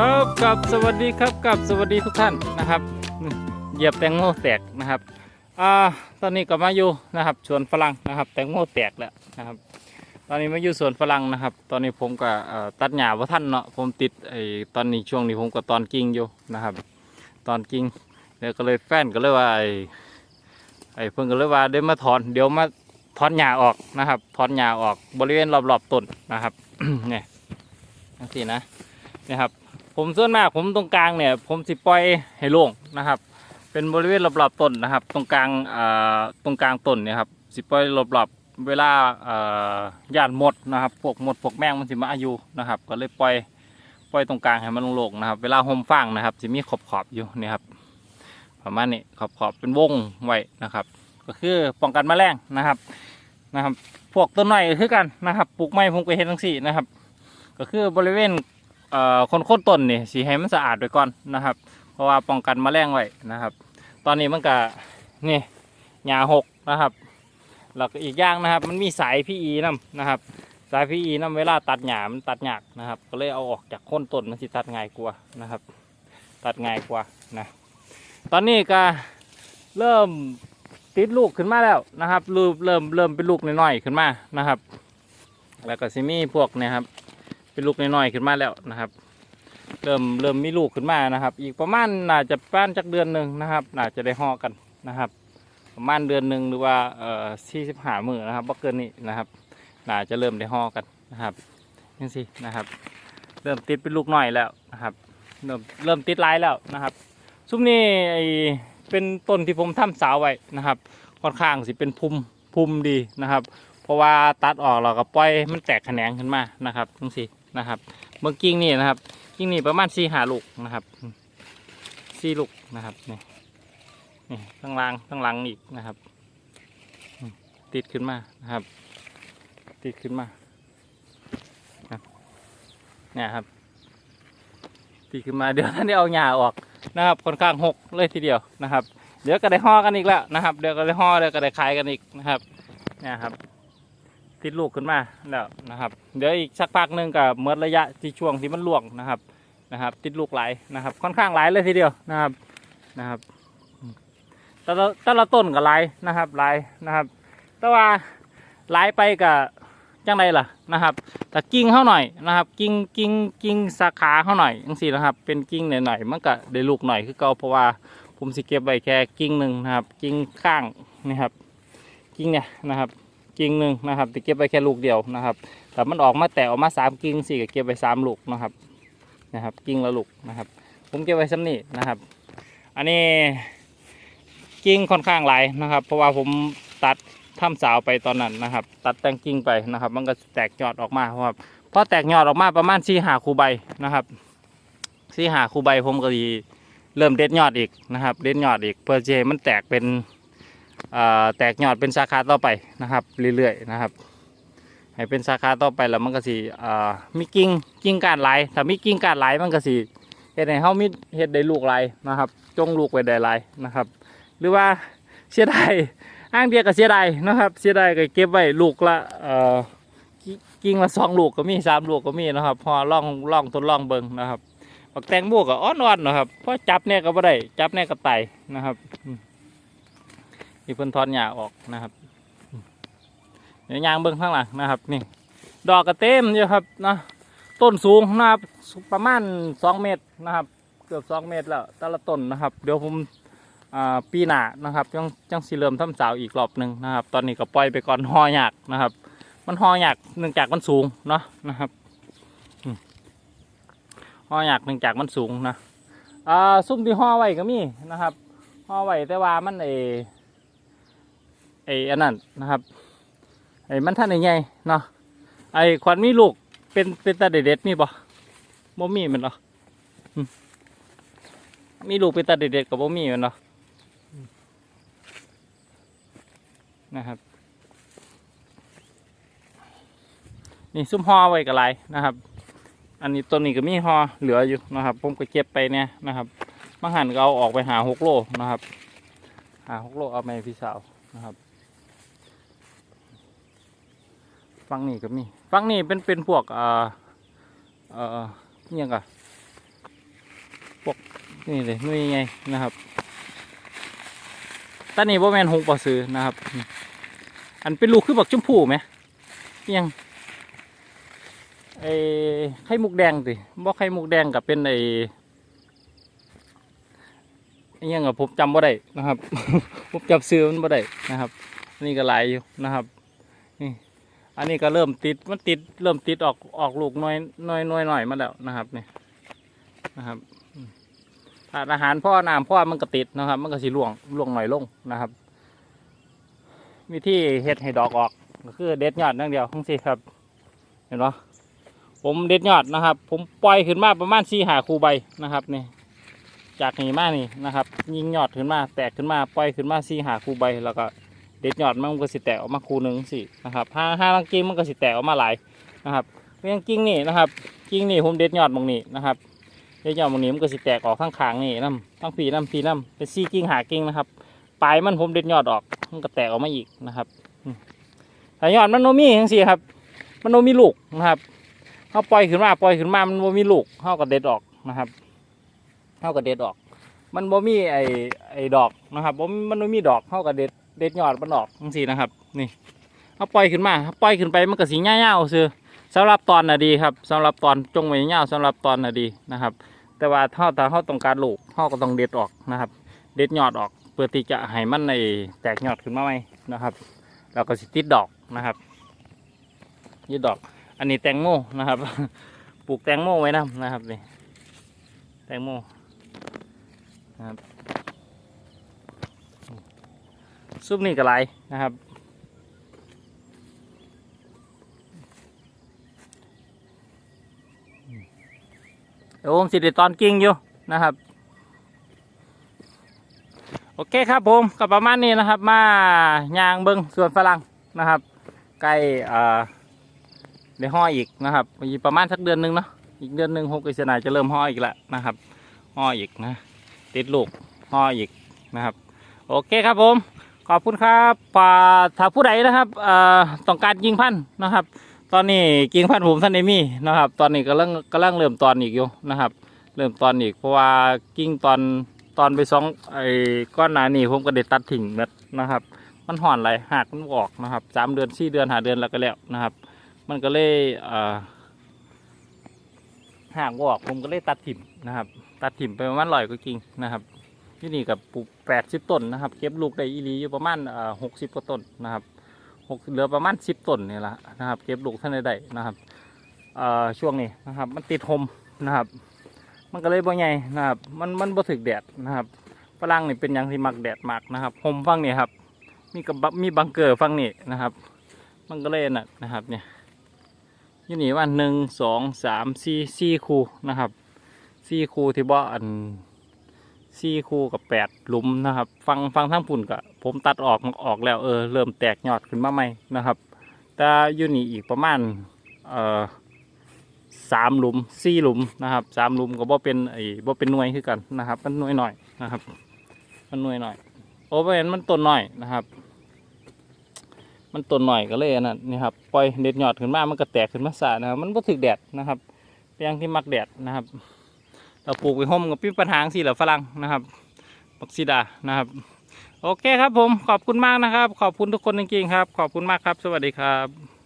ครับกับสวัสดีครับกับสวัสดีทุกท่านนะครับเหยียบแตงโมแตกนะครับอ่าตอนนี้ก็มาอยู่นะครับสวนฝรั่งนะครับ แตงโมแตกแล้วนะครับ ตอนนี้มาอยู่สวนฝรั่งนะครับ ตอนนี้ผมก็ตัดหญ้าว่าท่านเนาะผมติดไอ้ตอนนี้ช่วงนี้ผมก็ตอนกิ่งอยู่นะครับ ตอนกิ่งเดี๋ยวก็เลยแฟนก็เลยว่าไอ้ไอ้เพิ่งก็เลยว่าเดี๋ยวมาถอนเดี๋ยวมาถอนหญ้าออกนะครับถอนหญ้าออกบริเวณรอบๆต้นนะครับเนี่ยจังซี่นะนะครับ ผมส่วนมากผมตรงกลางเนี่ย ผมสิปล่อยให้โล่งนะครับ เป็นบริเวณรอบๆต้นนะครับ ตรงกลางอ่าตรงกลางต้นเนี่ยครับสิปล่อยรอบๆเวลาอ่าย่านหมดนะครับพวกหมดพวกแมงมันสิมาอายุนะครับ ก็เลยปล่อยปล่อยตรงกลางให้มันโล่งๆนะครับ เวลาห่มฟางนะครับจะมีขอบขอบๆอยู่นี่ครับประมาณนี้ขอบขอบเป็นวงไว้นะครับ ก็คือป้องกันแมลงนะครับนะครับ พวกต้นไม้ก็คือกันนะครับปลูกไม้ผมก็เห็นทั้งสี่นะครับ ก็คือบริเวณ คนโค่นต้นนี่สีให้มันสะอาดไว้ก่อนนะครับ เพราะว่าป้องกันแมลงไว้นะครับ ตอนนี้มันก็นี่หญ้าหกนะครับแล้วก็อีกอย่างนะครับ มันมีสายพีอีน้ำนะครับ สายพีอีน้ำเวลาตัดหญ้ามันตัดยากนะครับ ก็เลยเอาออกจากโค่นต้นมันสิตัดง่ายกว่านะครับ ตัดง่ายกว่านะตอนนี้ก็เริ่มติดลูกขึ้นมาแล้วนะครับเริ่มเริ่มเริ่มเป็นลูกน้อยๆขึ้นมานะครับ แล้วก็ซิมีพวกเนี่ยครับ เป็นลูกน้อยๆขึ้นมาแล้วนะครับ เริ่มเริ่มมีลูกขึ้นมานะครับ อีกประมาณน่าจะป้านจักเดือนหนึ่งนะครับน่าจะได้ห่อกันนะครับ ประมาณเดือนหนึ่งหรือว่าเอ่อสี่สิบห้ามือนะครับบ่เกินนี้นะครับน่าจะเริ่มได้ห่อกันนะครับนี่สินะครับ เริ่มติดเป็นลูกน้อยแล้วนะครับ เริ่มเริ่มติดลายแล้วนะครับ ซุ้มนี้ไอเป็นต้นที่ผมทำสาวไว้นะครับ ค่อนข้างสิเป็นภูมิภูมิดีนะครับ เพราะว่าตัดออกเราก็ปล่อยมันแตกแขนงขึ้นมานะครับทั้งสี่ นะครับเมื่อกิ้งนี่นะครับ กิ้งนี่ประมาณสี่หาลูกนะครับสี่ลูกนะครับนี่นี่ทั้งล่างทั้งหลังอีกนะครับ ติดขึ้นมานะครับ ติดขึ้นมาครับเนี่ยครับติดขึ้นมาเดี๋ยวท่านได้เอาหญ้าออกนะครับค่อนข้างหกเลยทีเดียวนะครับ เดี๋ยวก็ได้ห่อกันอีกแล้วนะครับ เดี๋ยวก็ได้ห่อเดี๋ยวก็ได้ขายกันอีกนะครับเนี่ยครับ ติดลูกขึ้นมาแล้วนะครับ เดี๋ยวอีกสักพักหนึ่งกับเมื่อระยะที่ช่วงที่มันล่วงนะครับนะครับ ติดลูกหลายนะครับ ค่อนข้างหลายเลยทีเดียวนะครับนะครับแต่ละแต่ละต้นก็หลายนะครับหลายนะครับ แต่ว่าหลายไปกับจังไรล่ะนะครับแต่กิ่งเข้าหน่อยนะครับ กิ่งกิ่งกิ่งสาขาเข้าหน่อยจังสี่นะครับ เป็นกิ่งหน่อยๆมันก็ได้ลูกหน่อยคือเก่าเพราะว่าผมสิเก็บไว้แค่กิ่งหนึ่งนะครับ กิ่งข้างนี่ครับ กิ่งเนี่ยนะครับ กิ่งหนึ่งนะครับจะเก็บไว้แค่ลูกเดียวนะครับแต่มันออกมาแตกออกมาสามกิ่งสี่ก็เก็บไว้สามลูกนะครับนะครับ กิ่งละลูกนะครับ ผมเก็บไว้ซ้ำนี่นะครับ อันนี้กิ่งค่อนข้างหลายนะครับ เพราะว่าผมตัดทำสาวไปตอนนั้นนะครับ ตัดแต่งกิ่งไปนะครับ มันก็แตกยอดออกมาเพราะว่าพอแตกยอดออกมาประมาณสี่หาคูใบนะครับสี่หาคูใบผมก็ดีเริ่มเด็ดยอดอีกนะครับ เด็ดยอดอีกเพื่อจะมันแตกเป็น แตกยอดเป็นสาขาต่อไปนะครับ เรื่อยๆนะครับให้เป็นสาขาต่อไปแล้วมันก็สิมีกิ่งกิ่งการหลายถ้ามีกิ่งการหลายมันก็สิเฮ็ดให้เฮามีเฮ็ดได้ลูกหลายนะครับ จงลูกไว้ได้หลายนะครับ หรือว่าเสียดายอ้างเดียวก็เสียดายนะครับ เสียดายก็เก็บไว้ลูกละกิ่งละสองลูกก็มีสามลูกก็มีนะครับ พอล่องล่องทดลองเบิ่งนะครับบักแตงโมก็อ่อนๆนะครับเพราะจับเนี่ยก็บ่ได้จับเนี่ยก็ไตนะครับ ที่เพิ่นทอนหญ้าออกนะครับเดี๋ยวยางเบิ้งข้างหลังนะครับ นี่ ดอกกระเต็มอยู่ครับนะต้นสูงนะครับประมาณสองเมตรนะครับ เกือบสองเมตรแล้วแต่ละต้นนะครับ เดี๋ยวผมปีหน้านะครับจังจังสีเริ่มทำสาวอีกรอบหนึ่งนะครับ ตอนนี้ก็ปล่อยไปก่อนหอหยากนะครับ มันหอหยากเนื่องจากมันสูงเนาะนะครับหอหยากเนื่องจากมันสูงนะอ่าซุ่มที่ห่อไว้ก็มีนะครับห่อไว้แต่ว่ามันเอ ไอ้อันนั้นนะครับไอ้มันท่านใหญ่เนาะไอ้ควันมีลูกเป็นเป็นตาเด็ดๆมีบ่บ่มีมันเหรออืมมีลูกเป็นตาเด็ดๆกับบ่มีมันเหรออืมนะครับ นี่ซุ้มห่อไว้กับไรนะครับ อันนี้ต้นนี้ก็มีห่อเหลืออยู่นะครับ ผมก็เก็บไปเนี่ยนะครับบางหันก็เอาออกไปหาหกโลนะครับ หาหกโลเอาไปพี่สาวนะครับ ฟังนี่ก็มีฟังนี่เป็นเป็นพวกเอ่อเอ่ออิหยังกนี่เลยหน่วยใหญ่นะครับตอนนี้บ่แมนหงปอซื้อนะครับ อันเป็นลูกคือบักชมพูไหมเอียงไอ้ไข่มุกแดงสิบ่ไข่มุกแดงกับเป็นไอ้ยังกับผมจำบ่ได้นะครับผมจำซื้อมันบ่ได้นะครับนนี้ก็หลายอยู่นะครับ อันนี้ก็เริ่มติดมันติดเริ่มติดออกออกลูกน้อยน้อยน้อยหน่อยมาแล้วนะครับนี่นะครับอืมถ้าอาหารพ่อน้ำพ่อมันก็ติดนะครับ มันก็สิล่วงล่วงหน่อยลงนะครับ วิธีเฮ็ดให้ดอกออกก็คือเด็ดยอดนั่งเดียวทั้งสี่ครับ เห็นปะผมเด็ดยอดนะครับ ผมปล่อยขึ้นมาประมาณสี่หาคูใบนะครับนี่จากนี่มานี่นะครับ ยิงยอดขึ้นมา แตกขึ้นมาปล่อยขึ้นมาสี่หาคูใบแล้วก็ เด็ดยอดมันก็สิแตกออกมาคูหนึ่งสินะครับห้าห้าลังกิ่งมันก็สิแตกออกมาหลายนะครับเรื่องกิ่งนี่นะครับ กิ่งนี่ผมเด็ดยอดตรงนี้นะครับเด็ดยอดตรงนี้มันก็สิแตกออกข้างขางนี่น้ำทั้งปีน้ำปีน้ำเป็นสี่กิ่งหากิ่งนะครับปลายมันผมเด็ดยอดออกมันก็แตกออกมาอีกนะครับอืมถ้ายอดมันโนมีทั้งสี่ครับ มันโนมีลูกนะครับเขาปล่อยขึ้นมาปล่อยขึ้นมามันโนมีลูกเขาก็เด็ดออกนะครับเขาก็เด็ดออก มันบ่มีไอไอดอกนะครับบ่มีมันบ่มีดอกเขาก็เด็ด เด็ดยอดมันออกทั้งสี่นะครับ นี่เขาปล่อยขึ้นมาปล่อยขึ้นไปมันก็สีเงาๆซื้อสำหรับตอนน่ะดีครับสำหรับตอนจงไว้เงาสำหรับตอนน่ะดีนะครับ แต่ว่าถ้าถ้าเขาต้องการลูกเขาก็ต้องเด็ดออกนะครับ เด็ดยอดออกเพื่อที่จะให้มันในแตกยอดขึ้นมาไหมนะครับแล้วก็สิติดดอกนะครับยืดดอก อันนี้แตงโมนะครับ ปลูกแตงโมไว้นะนะครับนี่แตงโมนะครับ ซุปนี่ก็ไหลนะครับ เดี๋ยวผมสิได้ตอนกิ้งอยู่นะครับ โอเคครับผมก็ประมาณนี้นะครับ มายางเบิงสวนฝรั่งนะครับ ใกล้เอ่อได้ห่ออีกนะครับอีกประมาณสักเดือนนึงเนาะอีกเดือนหนึ่งหกกิษณาจะเริ่มห่อยอีกแล้วนะครับห่อยอีกนะ ติดลูกห่อยอีกนะครับ โอเคครับผม ขอบคุณครับป่าถ้าผู้ใดนะครับต้องการยิงพันธุ์นะครับ ตอนนี้กิ่งพันธุ์ผมท่านได้มีนะครับ ตอนนี้กำลังกำลังเริ่มตอนอีกอยู่นะครับ เริ่มตอนอีกเพราะว่ากิ่งตอนตอนไปสองไอ้ก้อนหนานี่ผมก็ได้ตัดทิ้งหมดนะครับ มันห่อนไหลหักมันออกนะครับสามเดือนสี่เดือนหาเดือนแล้วก็แล้วนะครับ มันก็เลยห่างออกผมก็เลยตัดถิ่มนะครับ ตัดถิ่มไปประมาณร้อยก็กิ่งนะครับ ที่นี่กับปลูกแปดสิบต้นนะครับ เก็บลูกได้อีหลีอยู่ประมาณหกสิบกว่าต้นนะครับหกเหลือประมาณสิบต้นนี่แหละนะครับ เก็บลูกท่านได้นะครับช่วงนี้นะครับ มันติดหมนะครับ มันก็เลยบ่ใหญ่นะครับ มันมันบ่ถึกแดดนะครับฝรั่งนี่เป็นอย่างที่มักแดดมากนะครับหมฟังนี่ครับ มีกับมีบังเกอร์ฟังนี่นะครับ มันก็เลยน่ะนะครับเนี่ยยู่นี่ว่าหนึ่งสองสามสี่สี่คูนะครับสี่คูที่บ่อัน สี่คูกับแปดหลุมนะครับ ฟังฟังทั้งปุ่นกะผมตัดออกออกแล้วเออเริ่มแตกยอดขึ้นมาใหม่นะครับ แต่อยู่นี่อีกประมาณเอ่อสามหลุมสี่หลุมนะครับสามหลุมก็บ่เป็นไอ้บ่เป็นหน่วยคือกันนะครับ มันหน่วยหน่อยนะครับ มันหน่วยหน่อย โอ้เว้นมันต้นหน่อยนะครับ มันต้นหน่อยก็เลยนั่นนี่ครับปล่อยเด็ดยอดขึ้นมามันก็แตกขึ้นมาสานะครับมันบ่ถึกแดดนะครับเป็นอย่างที่มักแดดนะครับ เราปลูกไปห่มกับพี่ปัญหาสีเหลือฝรั่งนะครับบักซิดานะครับ โอเคครับผมขอบคุณมากนะครับ ขอบคุณทุกคนจริงๆครับ ขอบคุณมากครับ สวัสดีครับ